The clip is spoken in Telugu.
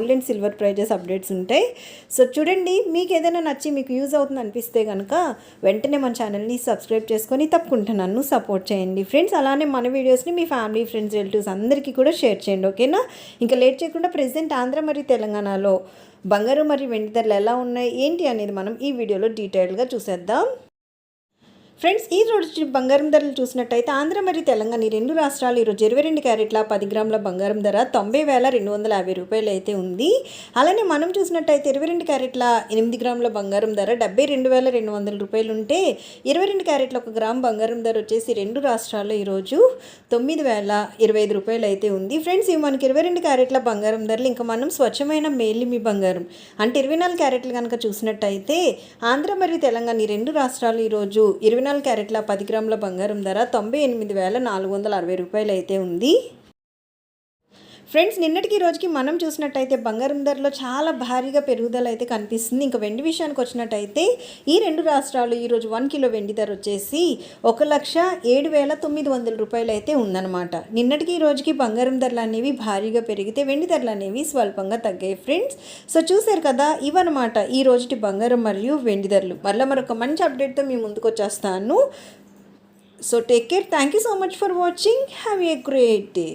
gold and silver prices updates ఉంటాయి. సో చూడండి మీకు ఏదైనా నచ్చి మీకు యూజ్ అవుతుంది అనిపిస్తే కనుక వెంటనే మన ఛానల్ని సబ్స్క్రైబ్ చేసుకొని తప్పకుండా నన్ను సపోర్ట్ చేయండి. ఫ్రెండ్స్ అలానే మన వీడియోస్ని మీ ఫ్యామిలీ ఫ్రెండ్స్ రిలేటివ్స్ అందరికీ కూడా షేర్ చేయండి ఓకేనా ఇంకా లేట్ చేయకుండా ప్రెసెంట్ ఆంధ్ర మరియు తెలంగాణలో బంగారు మరియు వెండి ధరలు ఎలా ఉన్నాయి ఏంటి అనేది మనం ఈ వీడియోలో డీటెయిల్గా చూసేద్దాం. ఫ్రెండ్స్ ఈ రోజు బంగారం ధరలు చూసినట్టయితే ఆంధ్ర మరియు తెలంగాణ ఈ రెండు రాష్ట్రాలు ఈరోజు ఇరవై రెండు క్యారెట్ల పది గ్రాముల బంగారం ధర తొంభై వేల రెండు వందల యాభై రూపాయలు అయితే ఉంది. అలానే మనం చూసినట్టయితే ఇరవై రెండు క్యారెట్ల ఎనిమిది గ్రాముల బంగారం ధర డెబ్బై రెండు వేల రెండు వందల రూపాయలు ఉంటే ఇరవై రెండు క్యారెట్ల ఒక గ్రామ్ బంగారం ధర వచ్చేసి రెండు రాష్ట్రాల్లో ఈరోజు తొమ్మిది వేల ఇరవై ఐదు రూపాయలు అయితే ఉంది. ఫ్రెండ్స్ ఇవి మనకి ఇరవై రెండు క్యారెట్ల బంగారం ధరలు. ఇంకా మనం స్వచ్ఛమైన మేలిమి బంగారం. అంటే ఇరవై నాలుగు క్యారెట్లు కనుక చూసినట్టయితే ఆంధ్ర మరియు తెలంగాణ ఈ రెండు రాష్ట్రాలు ఈరోజు ఇరవై పద్నాలుగు క్యారెట్ల పది గ్రాముల బంగారం ధర తొంభై ఎనిమిది వేల నాలుగు వందల అరవై రూపాయలు అయితే ఉంది. ఫ్రెండ్స్ నిన్నటికి రోజుకి మనం చూసినట్టయితే బంగారం ధరలో చాలా భారీగా పెరుగుదల అయితే కనిపిస్తుంది. ఇంకా వెండి విషయానికి వచ్చినట్టయితే ఈ రెండు రాష్ట్రాలు ఈరోజు వన్ కిలో వెండి ధర వచ్చేసి ఒక లక్ష ఏడు వేల తొమ్మిది వందల రూపాయలు అయితే ఉందన్నమాట. నిన్నటికి ఈ రోజుకి బంగారం ధరలు అనేవి భారీగా పెరిగితే వెండి ధరలు అనేవి స్వల్పంగా తగ్గాయి ఫ్రెండ్స్ సో చూసారు కదా ఇవన్నమాట ఈ రోజుటి బంగారం మరియు వెండి ధరలు. మళ్ళీ మరొక మంచి అప్డేట్తో మీ ముందుకు వచ్చేస్తాను. So take care thank you so much for watching have a great day